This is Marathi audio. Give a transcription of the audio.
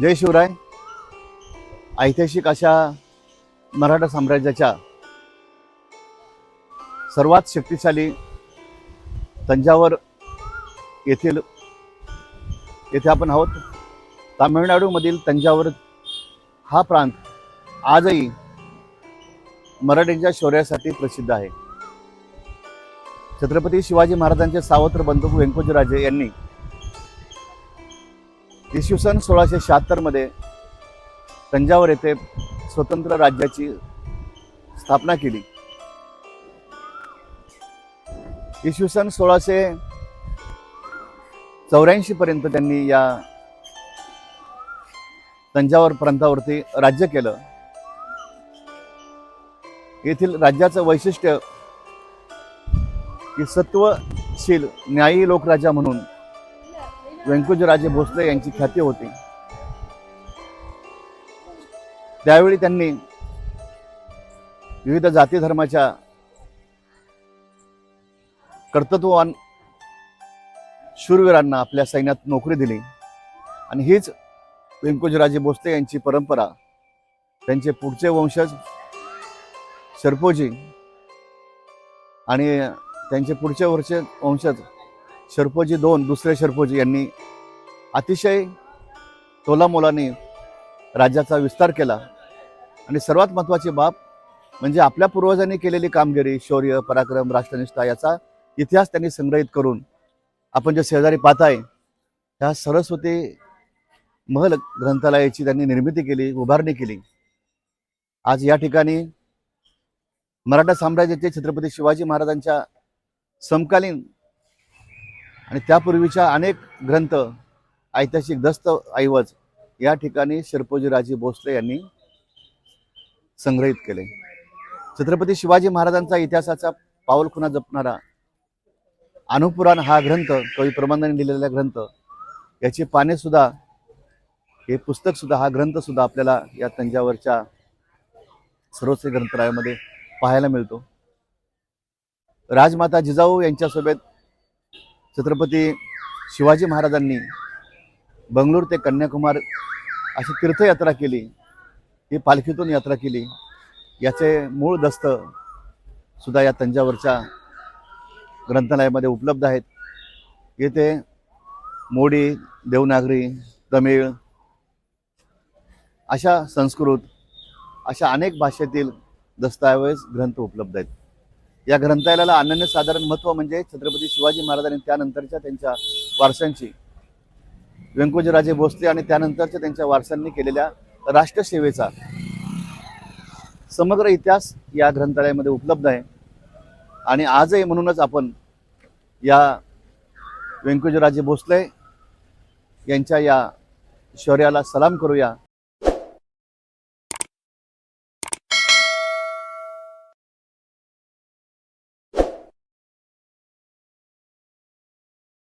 जय शिवराय. ऐतिहासिक अशा मराठा साम्राज्याच्या सर्वात शक्तिशाली तंजावर येथील येथे आपण आहोत. तामिळनाडूमधील तंजावर हा प्रांत आजही मराठ्यांच्या शौर्यासाठी प्रसिद्ध आहे. छत्रपती शिवाजी महाराजांचे सावत्र बंधू व्यंकोजीराजे यांनी इसवी सन सोळाशे शहात्तरमध्ये तंजावर येथे स्वतंत्र राज्याची स्थापना केली. इसवी सन सोळाशे चौऱ्याऐंशी पर्यंत त्यांनी या तंजावर प्रांतावरती राज्य केलं. येथील राज्याचं वैशिष्ट्य की सत्वशील न्यायी लोकराजा म्हणून व्यंकोजीराजे भोसले यांची ख्याती होती. त्यावेळी त्यांनी विविध जाती धर्माच्या कर्तृत्ववान शूरवीरांना आपल्या सैन्यात नोकरी दिली. आणि हीच व्यंकोजीराजे भोसले यांची परंपरा. त्यांचे पुढचे वंशज सरपोजी आणि त्यांचे पुढचे वर्ष वंशज शर्पोजी दोन दुसरे शर्पोजी यांनी अतिशय तोलामोलाने राज्याचा विस्तार केला. आणि सर्वात महत्त्वाची बाब म्हणजे आपल्या पूर्वजांनी केलेली कामगिरी शौर्य पराक्रम राष्ट्रनिष्ठा याचा इतिहास त्यांनी संग्रहित करून आपण जे शेजारी पाहताय त्या सरस्वती महल ग्रंथालयाची त्यांनी निर्मिती केली उभारणी केली. आज या ठिकाणी मराठा साम्राज्याचे छत्रपती शिवाजी महाराजांच्या समकालीन आणि त्यापूर्वीच्या अनेक ग्रंथ ऐतिहासिक दस्त ऐवज या ठिकाणी शरपोजीराजे भोसले यांनी संग्रहित केले. छत्रपती शिवाजी महाराजांचा इतिहासाचा पाऊलखुणा जपणारा अनुपुराण हा ग्रंथ कवी प्रबंधाने लिहिलेला ग्रंथ याची पाने सुद्धा हे पुस्तक सुद्धा हा ग्रंथ सुद्धा आपल्याला या तंजावरच्या सर्वोच्च ग्रंथालयामध्ये पाहायला मिळतो. राजमाता जिजाऊ यांच्यासोबत छत्रपती शिवाजी महाराजांनी बंगळूर ते कन्याकुमार अशी तीर्थयात्रा केली ही पालखीतून यात्रा केली. याचे मूळ दस्त सुद्धा या तंजावरच्या ग्रंथालयामध्ये उपलब्ध आहेत. येथे मोडी देवनागरी तमिळ अशा संस्कृत अशा अनेक भाषेतील दस्तऐवज ग्रंथ उपलब्ध आहेत. या ग्रंथालयाला अनन्यसाधारण महत्त्व म्हणजे छत्रपती शिवाजी महाराजांनी त्यानंतरच्या त्यांच्या वारसांची व्यंकोजीराजे भोसले आणि त्यानंतरच्या त्यांच्या वारसांनी केलेल्या राष्ट्रसेवेचा समग्र इतिहास या ग्रंथालयामध्ये उपलब्ध आहे. आणि आजही म्हणूनच आपण या व्यंकोजीराजे भोसले यांच्या या शौर्याला सलाम करूया.